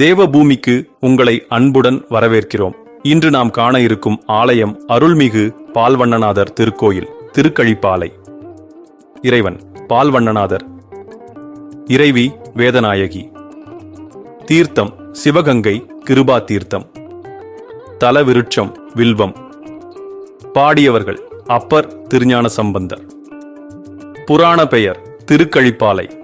தேவபூமிக்கு உங்களை அன்புடன் வரவேற்கிறோம். இன்று நாம் காண இருக்கும் ஆலயம் அருள்மிகு பால்வண்ணநாதர் திருக்கோயில் திருக்கழிப்பாலை. இறைவன் பால்வண்ணநாதர். இறைவி வேதநாயகி. தீர்த்தம் சிவகங்கை கிருபா தீர்த்தம் தலவிருட்சம் வில்வம். பாடியவர்கள் அப்பர் திருஞான சம்பந்தர் புராண பெயர் திருக்கழிப்பாலை.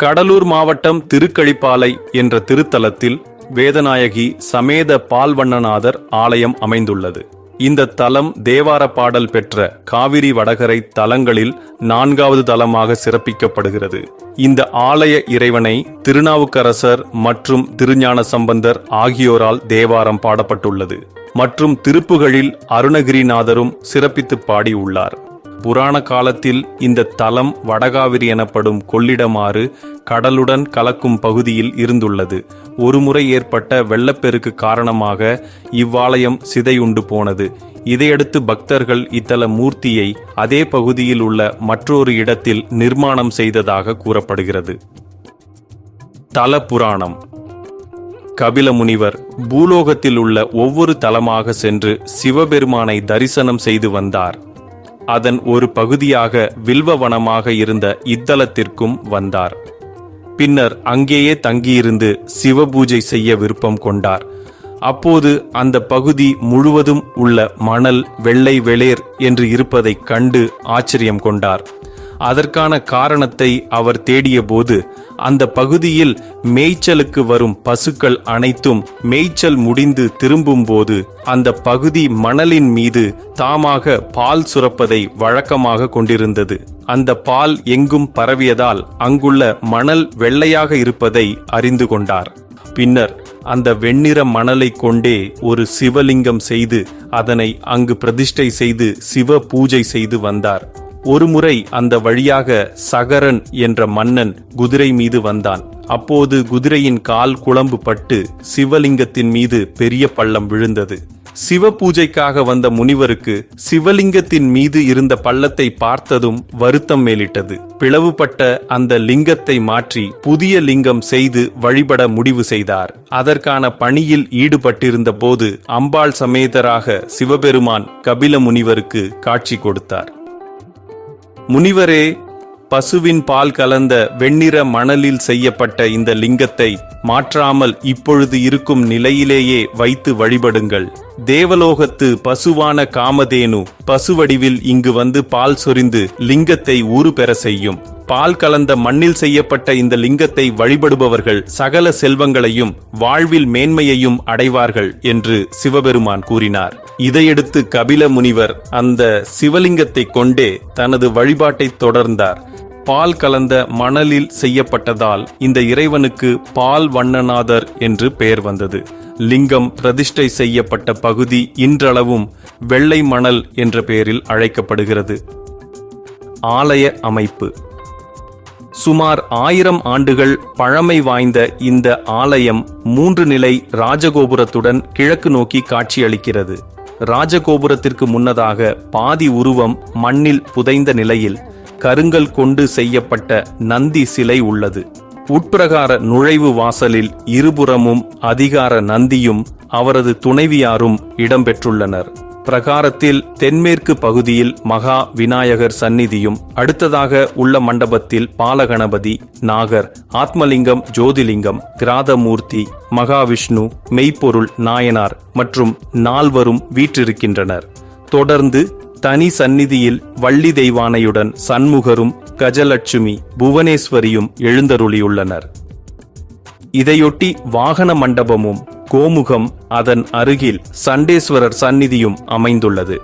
கடலூர் மாவட்டம் திருக்கழிப்பாலை என்ற திருத்தலத்தில் வேதநாயகி சமேத பால்வண்ணநாதர் ஆலயம் அமைந்துள்ளது. இந்த தலம் தேவார பாடல் பெற்ற காவிரி வடகரை தலங்களில் நான்காவது தலமாக சிறப்பிக்கப்படுகிறது. இந்த ஆலய இறைவனை திருநாவுக்கரசர் மற்றும் திருஞான சம்பந்தர் ஆகியோரால் தேவாரம் பாடப்பட்டுள்ளது. மற்றும் திருப்புகளில் அருணகிரிநாதரும் சிறப்பித்து பாடியுள்ளார். புராண காலத்தில் இந்த தலம் வடகாவிரி எனப்படும் கொள்ளிடமாறு கடலுடன் கலக்கும் பகுதியில் இருந்துள்ளது. ஒருமுறை ஏற்பட்ட வெள்ளப்பெருக்கு காரணமாக இவ்வாலயம் சிதையுண்டு போனது. இதையடுத்து பக்தர்கள் இத்தல மூர்த்தியை அதே பகுதியில் உள்ள மற்றொரு இடத்தில் நிர்மாணம் செய்ததாக கூறப்படுகிறது. தல புராணம். கபில முனிவர் பூலோகத்தில் உள்ள ஒவ்வொரு தலமாக சென்று சிவபெருமானை தரிசனம் செய்து வந்தார். அதன் ஒரு பகுதியாக வில்வவனமாக இருந்த இத்தலத்திற்கும் வந்தார். பின்னர் அங்கேயே தங்கியிருந்து சிவபூஜை செய்ய விருப்பம் கொண்டார். அப்போது அந்த பகுதி முழுவதும் உள்ள மணல் வெள்ளை வெளேர் என்று இருப்பதைக் கண்டு ஆச்சரியம் கொண்டார். அதற்கான காரணத்தை அவர் தேடியபோது அந்த பகுதியில் மேய்ச்சலுக்கு வரும் பசுக்கள் அனைத்தும் மேய்ச்சல் முடிந்து திரும்பும்போது அந்த பகுதி மணலின் மீது தாமாக பால் சுரப்பதை வழக்கமாக கொண்டிருந்தது. அந்த பால் எங்கும் பரவியதால் அங்குள்ள மணல் வெள்ளையாக இருப்பதை அறிந்து கொண்டார். பின்னர் அந்த வெண்ணிற மணலை கொண்டே ஒரு சிவலிங்கம் செய்து அதனை அங்கு பிரதிஷ்டை செய்து சிவ பூஜை செய்து வந்தார். ஒருமுறை அந்த வழியாக சகரன் என்ற மன்னன் குதிரை மீது வந்தான். அப்போது குதிரையின் கால் குழம்பு பட்டு சிவலிங்கத்தின் மீது பெரிய பள்ளம் விழுந்தது. சிவ பூஜைக்காக வந்த முனிவருக்கு சிவலிங்கத்தின் மீது இருந்த பள்ளத்தை பார்த்ததும் வருத்தம் மேலிட்டது. பிளவுபட்ட அந்த லிங்கத்தை மாற்றி புதிய லிங்கம் செய்து வழிபட முடிவு செய்தார். அதற்கான பணியில் ஈடுபட்டிருந்த போது அம்பாள் சமேதராக சிவபெருமான் கபில முனிவருக்கு காட்சி கொடுத்தார். முனிவரே பசுவின் பால் கலந்த வெண்ணிற மணலில் செய்யப்பட்ட இந்த லிங்கத்தை மாற்றாமல் இப்பொழுது இருக்கும் நிலையிலேயே வைத்து வழிபடுங்கள். தேவலோகத்து பசுவான காமதேனு பசுவடிவில் இங்கு வந்து பால் சொரிந்து லிங்கத்தை ஊறு பெற செய்யும். பால் கலந்த மண்ணில் செய்யப்பட்ட இந்த லிங்கத்தை வழிபடுபவர்கள் சகல செல்வங்களையும் வாழ்வில் மேன்மையையும் அடைவார்கள் என்று சிவபெருமான் கூறினார். இதையடுத்து கபில முனிவர் அந்த சிவலிங்கத்தை கொண்டே தனது வழிபாட்டை தொடர்ந்தார். பால் கலந்த மணலில் செய்யப்பட்டதால் இந்த இறைவனுக்கு பால் வண்ணநாதர் என்று பெயர் வந்தது. லிங்கம் பிரதிஷ்டை செய்யப்பட்ட பகுதி இன்றளவும் வெள்ளை மணல் என்ற பெயரில் அழைக்கப்படுகிறது. ஆலய அமைப்பு. சுமார் ஆயிரம் ஆண்டுகள் பழமை வாய்ந்த இந்த ஆலயம் மூன்று நிலை ராஜகோபுரத்துடன் கிழக்கு நோக்கி காட்சியளிக்கிறது. ராஜகோபுரத்திற்கு முன்னதாக பாதி உருவம் மண்ணில் புதைந்த நிலையில் கருங்கல் கொண்டு செய்யப்பட்ட நந்தி சிலை உள்ளது. உட்பிரகார நுழைவு வாசலில் இருபுறமும் அதிகார நந்தியும் அவரது துணைவியாரும் இடம்பெற்றுள்ளனர். பிரகாரத்தில் தென்மேற்கு பகுதியில் மகா விநாயகர் சந்நிதியும் அடுத்ததாக உள்ள மண்டபத்தில் பாலகணபதி நாகர் ஆத்மலிங்கம் ஜோதிலிங்கம் கிராதமூர்த்தி மகாவிஷ்ணு மெய்ப்பொருள் நாயனார் மற்றும் நால்வரும் வீற்றிருக்கின்றனர். தொடர்ந்து தனி சந்நிதியில் வள்ளி தெய்வானையுடன் சண்முகரும் கஜலட்சுமி புவனேஸ்வரியும் எழுந்தருளியுள்ளனர். இதையொட்டி வாகன மண்டபமும் கோமுகம் அதன் அருகில் சண்டேஸ்வரர் சந்நிதியும் அமைந்துள்ளது.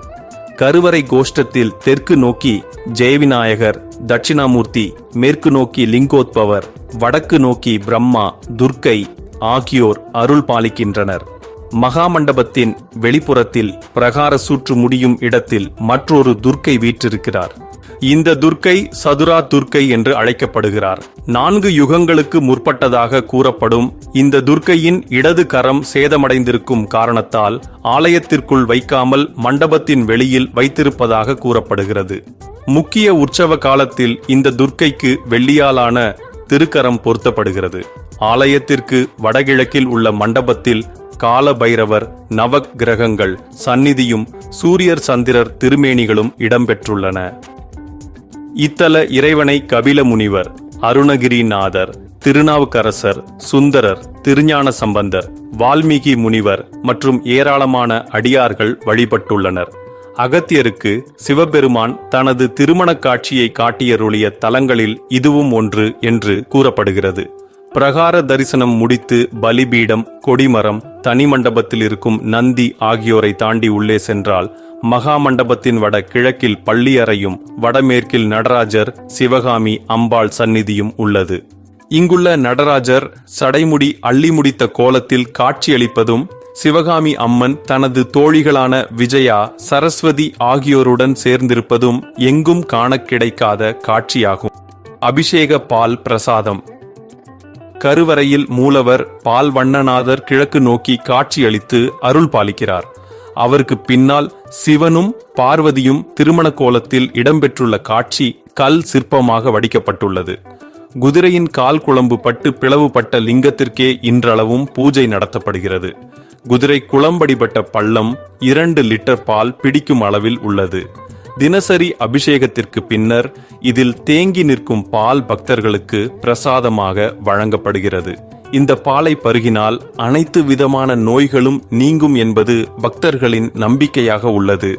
கருவறை கோஷ்டத்தில் தெற்கு நோக்கி ஜெயவிநாயகர் தட்சிணாமூர்த்தி மேற்கு நோக்கி லிங்கோத்பவர் வடக்கு நோக்கி பிரம்மா துர்க்கை ஆகியோர் அருள் பாலிக்கின்றனர். மகாமண்டபத்தின் வெளிப்புறத்தில் பிரகார சூற்று முடியும் இடத்தில் மற்றொரு துர்க்கை வீற்றிருக்கிறார். இந்த துர்க்கை சதுரா துர்க்கை என்று அழைக்கப்படுகிறார். நான்கு யுகங்களுக்கு முற்பட்டதாக கூறப்படும் இந்த துர்க்கையின் இடது கரம் சேதமடைந்திருக்கும் காரணத்தால் ஆலயத்திற்குள் வைக்காமல் மண்டபத்தின் வெளியில் வைத்திருப்பதாக கூறப்படுகிறது. முக்கிய உற்சவ காலத்தில் இந்த துர்க்கைக்கு வெள்ளியாலான திருக்கரம் பொருத்தப்படுகிறது. ஆலயத்திற்கு வடகிழக்கில் உள்ள மண்டபத்தில் கால பைரவர் நவக்கிரகங்கள் சந்நிதியும் சூரியர் சந்திரர் திருமேனிகளும் இடம்பெற்றுள்ளன. இத்தல இறைவனை கபில முனிவர் அருணகிரிநாதர் திருநாவுக்கரசர் சுந்தரர் திருஞான சம்பந்தர் வால்மீகி முனிவர் மற்றும் ஏராளமான அடியார்கள் வழிபட்டுள்ளனர். அகத்தியருக்கு சிவபெருமான் தனது திருமணக் காட்சியை காட்டியருளிய தலங்களில் இதுவும் ஒன்று என்று கூறப்படுகிறது. பிரகார தரிசனம் முடித்து பலிபீடம் கொடிமரம் தனி மண்டபத்தில் இருக்கும் நந்தி ஆகியோரை தாண்டி உள்ளே சென்றால் மகா மண்டபத்தின் வட கிழக்கில் பள்ளியறையும் வடமேற்கில் நடராஜர் சிவகாமி அம்பாள் சந்நிதியும் உள்ளது. இங்குள்ள நடராஜர் சடைமுடி அள்ளி முடித்த கோலத்தில் காட்சியளிப்பதும் சிவகாமி அம்மன் தனது தோழிகளான விஜயா சரஸ்வதி ஆகியோருடன் சேர்ந்திருப்பதும் எங்கும் காண கிடைக்காத காட்சியாகும். அபிஷேக பால் பிரசாதம். கருவறையில் மூலவர் பால் வண்ணநாதர் கிழக்கு நோக்கி காட்சியளித்து அருள் பாலிக்கிறார். அவருக்கு பின்னால் சிவனும் பார்வதியும் திருமண கோலத்தில் இடம்பெற்றுள்ள காட்சி கல் சிற்பமாக வடிக்கப்பட்டுள்ளது. குதிரையின் கால் குழம்பு பட்டு பிளவுபட்ட லிங்கத்திற்கே இன்றளவும் பூஜை நடத்தப்படுகிறது. குதிரை குளம்படிபட்ட பள்ளம் இரண்டு லிட்டர் பால் பிடிக்கும் அளவில் உள்ளது. தினசரி அபிஷேகத்திற்கு பின்னர் இதில் தேங்கி நிற்கும் பால் பக்தர்களுக்கு பிரசாதமாக வழங்கப்படுகிறது. இந்த பாலை பருகினால் அனைத்து விதமான நோய்களும் நீங்கும் என்பது பக்தர்களின் நம்பிக்கையாக உள்ளது.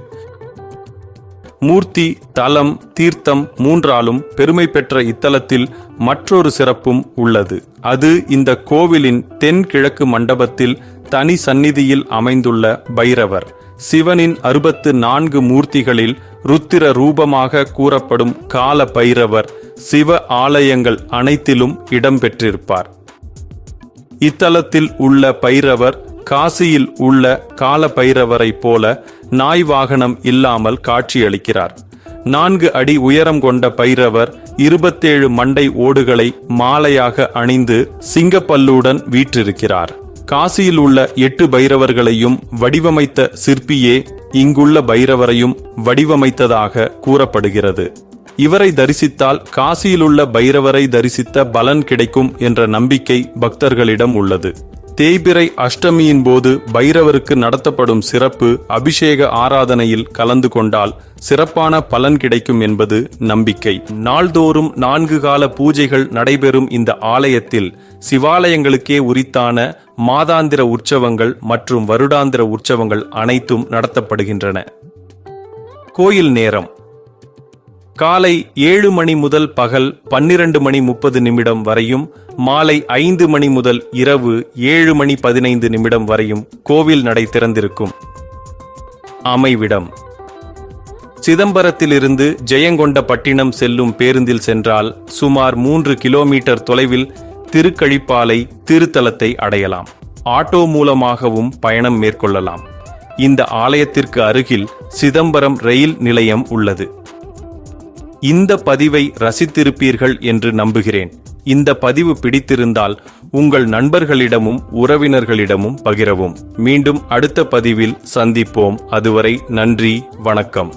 மூர்த்தி தலம் தீர்த்தம் மூன்றாலும் பெருமை பெற்ற இத்தலத்தில் மற்றொரு சிறப்பும் உள்ளது. அது இந்த கோவிலின் தென்கிழக்கு மண்டபத்தில் தனி சந்நிதியில் அமைந்துள்ள பைரவர். சிவனின் அறுபத்து நான்கு மூர்த்திகளில் ருத்திர ரூபமாக கூறப்படும் கால பைரவர் சிவ ஆலயங்கள் அனைத்திலும் இடம்பெற்றிருப்பார். இத்தலத்தில் உள்ள பைரவர் காசியில் உள்ள கால பைரவரைப் போல நாய் வாகனம் இல்லாமல் காட்சியளிக்கிறார். நான்கு அடி உயரம் கொண்ட பைரவர் இருபத்தேழு மண்டை ஓடுகளை மாலையாக அணிந்து சிங்கப்பல்லுடன் வீற்றிருக்கிறார். காசியில் உள்ள எட்டு பைரவர்களையும் வடிவமைத்த சிற்பியே இங்குள்ள பைரவரையும் வடிவமைத்ததாக கூறப்படுகிறது. இவரை தரிசித்தால் காசியிலுள்ள பைரவரை தரிசித்த பலன் கிடைக்கும் என்ற நம்பிக்கை பக்தர்களிடம் உள்ளது. தேய்பிரை அஷ்டமியின் போது பைரவருக்கு நடத்தப்படும் சிறப்பு அபிஷேக ஆராதனையில் கலந்து கொண்டால் சிறப்பான பலன் கிடைக்கும் என்பது நம்பிக்கை. நாள்தோறும் நான்கு கால பூஜைகள் நடைபெறும் இந்த ஆலயத்தில் சிவாலயங்களுக்கே உரித்தான மாதாந்திர உற்சவங்கள் மற்றும் வருடாந்திர உற்சவங்கள் அனைத்தும் நடத்தப்படுகின்றன. கோயில் நேரம். காலை ஏழு மணி முதல் பகல் பன்னிரண்டு மணி முப்பது நிமிடம் வரையும் மாலை ஐந்து மணி முதல் இரவு ஏழு மணி பதினைந்து நிமிடம் வரையும் கோவில் நடை திறந்திருக்கும். அமைவிடம். சிதம்பரத்திலிருந்து ஜெயங்கொண்ட பட்டினம் செல்லும் பேருந்தில் சென்றால் சுமார் மூன்று கிலோமீட்டர் தொலைவில் திருக்கழிப்பாலை திருத்தலத்தை அடையலாம். ஆட்டோ மூலமாகவும் பயணம் மேற்கொள்ளலாம். இந்த ஆலயத்திற்கு அருகில் சிதம்பரம் ரயில் நிலையம் உள்ளது. இந்த பதிவை ரசித்திருப்பீர்கள் என்று நம்புகிறேன். இந்த பதிவு பிடித்திருந்தால் உங்கள் நண்பர்களிடமும் உறவினர்களிடமும் பகிரவும். மீண்டும் அடுத்த பதிவில் சந்திப்போம். அதுவரை நன்றி வணக்கம்.